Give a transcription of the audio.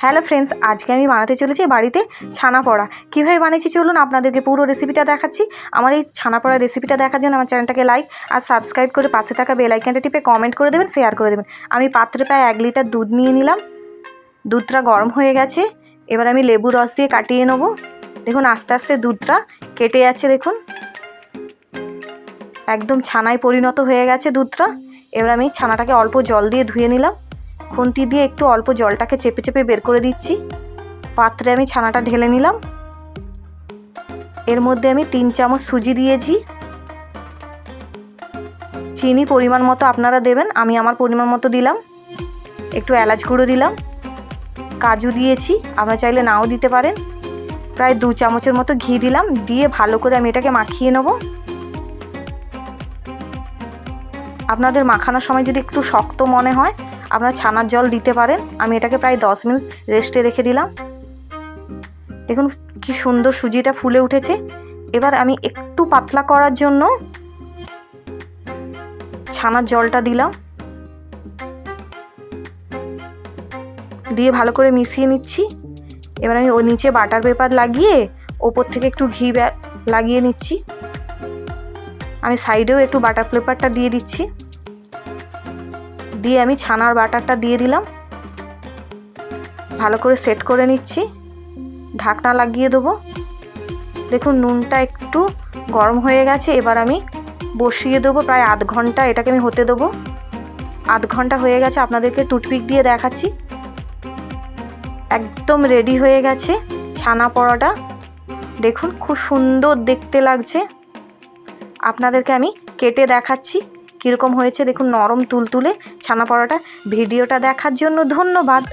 Hello friends, আজকে আমি বানাতে চলেছি বাড়িতে ছানা পড়া কীভাবে বানিয়েছি চলুন আপনাদেরকে পুরো রেসিপিটা দেখাচ্ছি। আমার এই ছানা পড়া রেসিপিটা দেখার জন্য আমার চ্যানেলটাকে লাইক আর সাবস্ক্রাইব করে পাশে থাকা বেল আইকনটা টিপে কমেন্ট করে দেবেন শেয়ার করে দেবেন। আমি পাত্রে প্রায় এক লিটার দুধ নিয়ে নিলাম। দুধটা গরম হয়ে গেছে। এবার আমি লেবু রস দিয়ে কাটিয়ে নেব। দেখুন, আস্তে আস্তে দুধটা কেটে যাচ্ছে দেখুন। একদম ছানায় পরিণত হয়ে গেছে দুধটা। এবার আমি ছানাটাকে অল্প জল দিয়ে ধুয়ে নিলাম। খুন্তি দিয়ে একটু অল্প জলটাকে চেপে চেপে বের করে দিচ্ছি। পাত্রে আমি ছানাটা ঢেলে নিলাম। এর মধ্যে আমি তিন চামচ সুজি দিয়েছি। চিনি পরিমাণ মতো আপনারা দেবেন, আমি আমার পরিমাণ মতো দিলাম। একটু এলাচ গুঁড়ো দিলাম। কাজু দিয়েছি, আপনারা চাইলে নাও দিতে পারেন। প্রায় দু চামচের মতো ঘি দিলাম, দিয়ে ভালো করে আমি এটাকে মাখিয়ে নেব। আপনাদের মাখানোর সময় যদি একটু শক্ত মনে হয়, আপনারা ছানার জল দিতে পারেন। আমি এটাকে প্রায় দশ মিনিট রেস্টে রেখে দিলাম। দেখুন কি সুন্দর সুজিটা ফুলে উঠেছে। এবার আমি একটু পাতলা করার জন্য ছানার জলটা দিলাম। দিয়ে ভালো করে মিশিয়ে নিচ্ছি। এবার আমি ওর নিচে বাটার পেপার লাগিয়ে ওপর থেকে একটু ঘি লাগিয়ে নিচ্ছি। আমি সাইডেও একটু বাটার পেপারটা দিয়ে দিচ্ছি। দিয়ে আমি ছানার বাটারটা দিয়ে দিলাম। ভালো করে সেট করে নিচ্ছি। ঢাকনা লাগিয়ে দেবো। দেখুন, নুনটা একটু গরম হয়ে গেছে। এবার আমি বসিয়ে দেবো প্রায় আধ ঘণ্টা। এটাকে আমি হতে দেবো। আধ ঘণ্টা হয়ে গেছে। আপনাদেরকে টুথপিক দিয়ে দেখাচ্ছি। একদম রেডি হয়ে গেছে ছানা পড়াটা দেখুন, খুব সুন্দর দেখতে লাগছে। আপনাদেরকে আমি কেটে দেখাচ্ছি। কীরকম হয়েছে দেখুন, নরম তুলতুলে ছানা পড়াটা ভিডিওটা দেখার জন্য ধন্যবাদ।